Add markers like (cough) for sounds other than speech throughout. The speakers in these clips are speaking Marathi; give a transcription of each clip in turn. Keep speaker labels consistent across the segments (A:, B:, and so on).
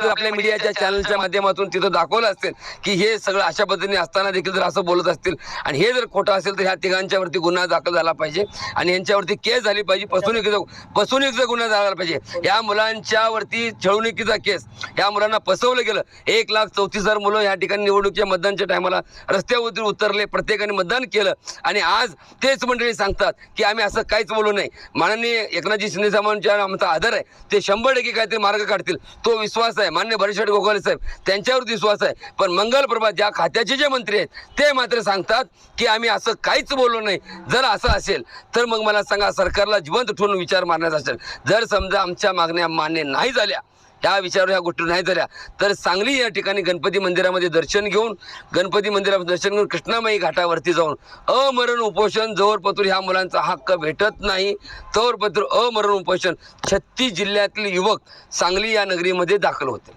A: आपल्या मीडियाच्या चॅनलच्या माध्यमातून तिथं दाखवलं असेल की हे सगळं अशा पद्धतीने असताना देखील जर असं बोलत असतील आणि हे जर खोटं असेल तर ह्या तिघांच्यावरती गुन्हा दाखल झाला पाहिजे आणि यांच्यावरती केस झाली पाहिजे फसवणुकीचा फसवणुकीचा गुन्हा झाला पाहिजे. या मुलांच्यावरती छळवणुकीचा केस या मुलांना फसवलं गेलं एक लाख चौतीस हजार मुलं या ठिकाणी निवडणुकीच्या मतदानच्या टायमाला रस्त्यावरती उतरले प्रत्येकाने मतदान केलं आणि आज तेच मंडळी सांगतात की आम्ही असं काहीच बोलू नाही माननीय एकनाथजी शिंदे साहेबांच्या आमचा आदर आहे. ते शंभर टक्के काहीतरी मार्ग काढतील. तो विश्वास आहे. मान्य भरशेट गोखले साहेब त्यांच्यावर विश्वास आहे. पण मंगलप्रभात ज्या खात्याचे जे मंत्री आहेत ते मात्र सांगतात की आम्ही असं काहीच बोललो नाही. जर असं असेल तर मग मला सांगा सरकारला जिवंत ठेवून विचार मारण्याचा असेल. जर समजा आमच्या मागण्या मान्य नाही झाल्या ह्या विचारावर ह्या गोष्टी नाही झाल्या. तर सांगली या ठिकाणी गणपती मंदिरामध्ये दर्शन घेऊन गणपती मंदिरामध्ये दर्शन घेऊन कृष्णामाई घाटावरती जाऊन अमरण उपोषण जोरपतूर ह्या मुलांचा हक्क भेटत नाही. तोवर पतूर अमरण उपोषण छत्तीस जिल्ह्यातील युवक सांगली या नगरीमध्ये दाखल होते.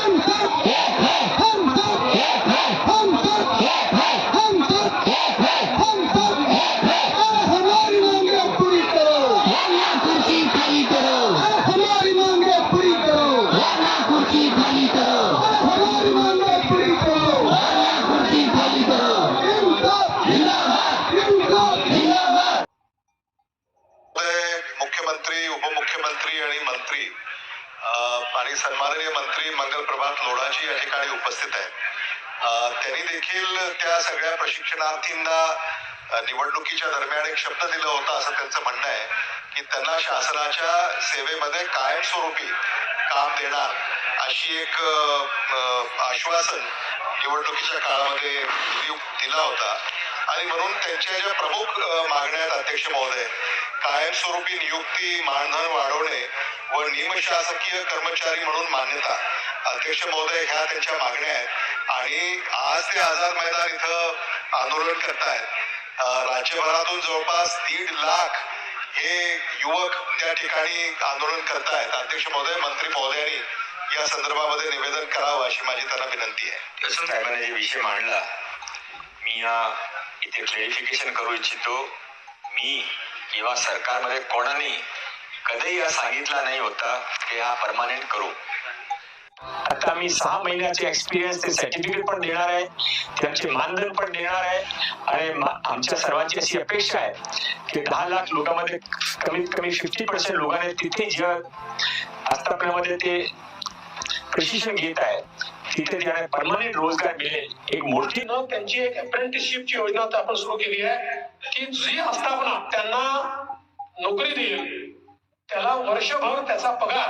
B: आणि सन्माननीय मंत्री मंगल प्रभात लोढाजी या ठिकाणी उपस्थित आहेत. त्यांनी देखील त्या सगळ्या प्रशिक्षणार्थींना निवडणुकीच्या दरम्यान एक शब्द दिला होता असं त्यांचं म्हणणं आहे की त्यांना शासनाच्या सेवेमध्ये कायमस्वरूपी काम देणार अशी एक आश्वासन निवडणुकीच्या काळामध्ये दिला होता. आणि म्हणून त्यांच्या ज्या प्रमुख मागण्या आहेत अध्यक्ष महोदय कायमस्वरूपी नियुक्ती मानधन वाढवणे व निमशासकीय कर्मचारी म्हणून मान्यता अध्यक्ष महोदय ह्या त्यांच्या मागण्या आहेत. आणि आज ते आझाद मैदान इथं आंदोलन करतायत. राज्यभरातून जवळपास दीड लाख हे युवक त्या ठिकाणी आंदोलन करतायत. अध्यक्ष महोदय मंत्री महोदयांनी या संदर्भामध्ये निवेदन करावं अशी माझी त्यांना विनंती आहे.
C: साहेबांनी विषय मांडला. मी या इथे क्लेरिफिकेशन करू इच्छितो मी किंवा सरकारमध्ये कोणाने कधीही सांगितला नाही होता की हा परमानंट करू.
D: आता मी सहा महिन्याचे एक्सपिरियन्स ते सर्टिफिकेट पण देणार आहे त्यांचे मानधन पण देणार आहे आणि आमच्या सर्वांची अशी अपेक्षा आहे की दहा लाख लोकांमध्ये कमीत कमी फिफ्टी पर्सेंट लोकांनी तिथे जे आस्थापनामध्ये ते प्रशिक्षण घेत आहे तिथे त्यांना परमनंट रोजगार मिळेल एक मोठी
E: न त्यांची एक अप्रेंटिसशिपची योजना आपण सुरू केली आहे की जी आस्थापना त्यांना नोकरी देईल त्याला वर्षभर त्याचा पगार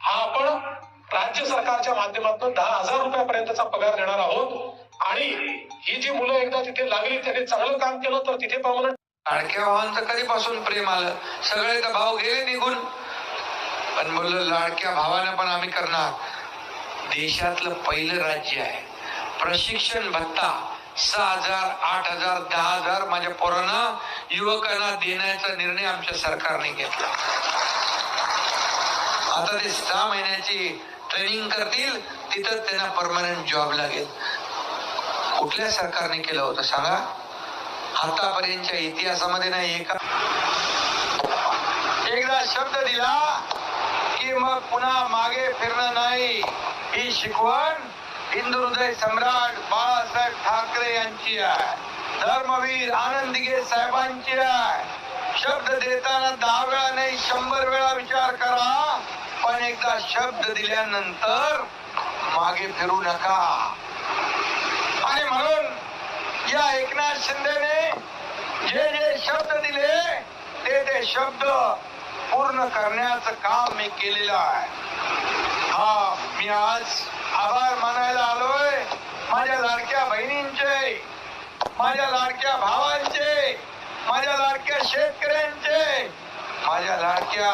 E: हा आपण राज्य सरकारच्या माध्यमातून दहा हजार रुपयापर्यंतचा पगार देणार आहोत. आणि ही जी मुलं एकदा तिथे लागली त्यांनी चांगलं काम केलं तर तिथे परमनंट
F: लाडक्या भावांचं कधीपासून प्रेम आलं? सगळे तर भाव गेले निघून. पण बोललं लाडक्या भावानं पण आम्ही करणार. देशातलं पहिलं राज्य आहे. प्रशिक्षण भत्ता सहा हजार आठ हजार दहा हजार माझ्या पोरांना युवकांना देण्याचा निर्णय आमच्या सरकारने घेतला. आता ते सहा महिन्याची ट्रेनिंग करतील तिथं त्यांना परमनंट जॉब लागेल. कुठल्या सरकारने केलं होतं सांगा? आतापर्यंतच्या इतिहासामध्ये नाही एका एकदा शब्द दिला. की मग पुन्हा मागे फिरणं नाही. ही शिकवण हिंदू हृदय सम्राट बाळासाहेब ठाकरे यांची आहे. धर्मवीर आनंदगे साहेबांची आहे. शब्द देताना दहा वेळा नाही शंभर वेळा विचार करा. पण एकदा शब्द दिल्यानंतर मागे फिरू नका. आणि म्हणून या एकनाथ शिंदेने जे जे शब्द दिले ते ते शब्द पूर्ण करण्याचं काम मी केलेलं आहे. हा मी आज आभार मानायला आलोय. माझ्या लाडक्या बहिणींचे माझ्या लाडक्या भावांचे माझ्या लाडक्या शेतकऱ्यांचे माझ्या लाडक्या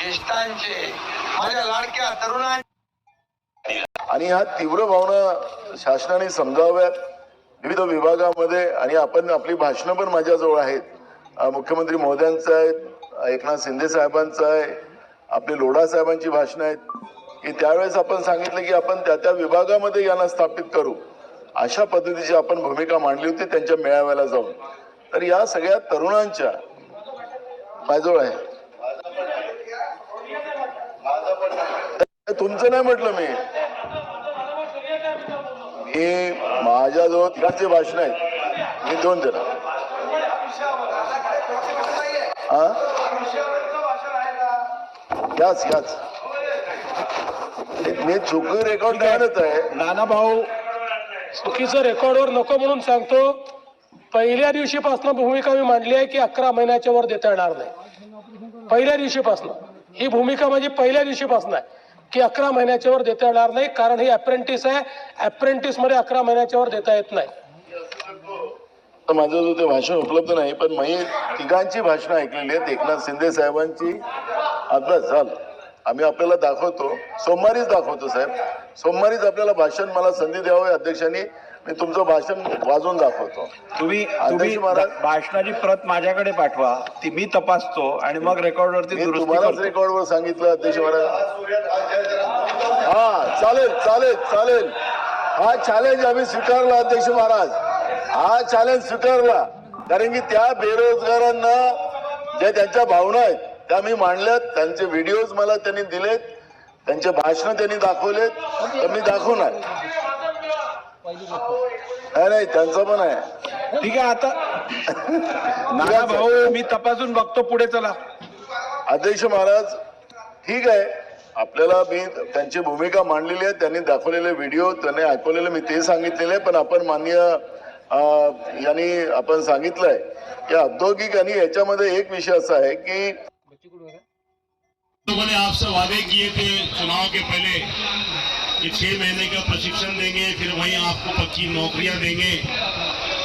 F: ज्येष्ठांचे माझ्या लाडक्या तरुणांचे.
G: आणि ह्या तीव्र भावना शासनाने समजाव्यात. विविध विभागामध्ये आणि आपण आपली भाषणं पण माझ्याजवळ आहेत. मुख्यमंत्री महोदयांचं आहे एकनाथ शिंदे साहेबांचं आहे आपले लोढा साहेबांची भाषणं आहेत की त्यावेळेस आपण सांगितलं की आपण त्या त्या विभागामध्ये यांना स्थापित करू. अशा पद्धतीची आपण भूमिका मांडली होती त्यांच्या मेळाव्याला जाऊन. तर या सगळ्या तरुणांच्या माझ्याजवळ आहे. तुमचं नाही म्हटलं मी. मी माझ्याजवळ तिघांचे भाषण आहेत. मी दोन जण. याच याच. मी चुकी रेकॉर्ड करत आहे.
E: नाना भाऊ चुकीचं रेकॉर्डवर नको म्हणून सांगतो पहिल्या दिवशीपासून भूमिका मी मांडली आहे की अकरा महिन्याच्या वर देता येणार नाही. पहिल्या दिवशीपासून. ही भूमिका माझी पहिल्या दिवशीपासून आहे की अकरा महिन्याच्या वर देता येणार नाही कारण ही अप्रेंटिस आहे. अप्रेंटिसमध्ये अकरा महिन्याच्या वर देता येत नाही.
G: तर माझं जो ते भाषण उपलब्ध नाही पण मी तिघांची भाषणं ऐकलेली आहेत. एकनाथ शिंदे साहेबांची. अभ्यास झालं आम्ही आपल्याला दाखवतो. सोमवारीच दाखवतो साहेब. सोमवारीच आपल्याला भाषण मला संधी द्यावी अध्यक्षांनी. मी तुमचं भाषण वाजवून दाखवतो.
H: तुम्ही
G: अध्यक्ष
H: तुम्ही
G: महाराज.
H: भाषणाची प्रत माझ्याकडे पाठवा. ती मी तपासतो आणि मग रेकॉर्ड वरती
G: मी
H: दुरुस्ती
G: तुम्हालाच रेकॉर्डवर सांगितलं अध्यक्ष महाराज. हा चालेल चालेल चालेल. हा चॅलेंज आम्ही स्वीकारला अध्यक्ष महाराज. हा चॅलेंज स्वीकारला कारण की त्या बेरोजगारांना ज्या त्यांच्या भावना आहेत त्या मी मांडल्यात. त्यांचे व्हिडिओज मला त्यांनी दिलेत. त्यांचे भाषण त्यांनी दाखवलेत. तर मी दाखवणार नाही. नाही त्यांचं पण आहे.
H: ठीक आहे आता (laughs) नाना भाऊ मी तपासून बघतो पुढे चला.
G: अध्यक्ष महाराज ठीक आहे. आपल्याला मी त्यांची भूमिका मांडलेली आहे. त्यांनी दाखवलेले व्हिडिओ त्यांनी ऐकवलेले मी ते सांगितलेले पण आपण माननीय अं, यांनी आपण सांगितलंय की औद्योगिक आणि याच्यामध्ये एक विषय असा आहे की
I: लोगों ने आपसे वादे किए थे चुनाव के पहले कि छह महीने का प्रशिक्षण देंगे, फिर वहीं आपको पक्की नौकरियाँ देंगे।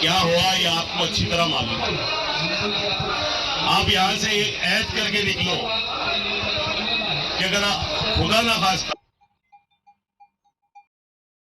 I: क्या हुआ, ये आपको अच्छी तरह मालूम आप यहाँ से एक करके निकलो कि अगर खुदा ना खास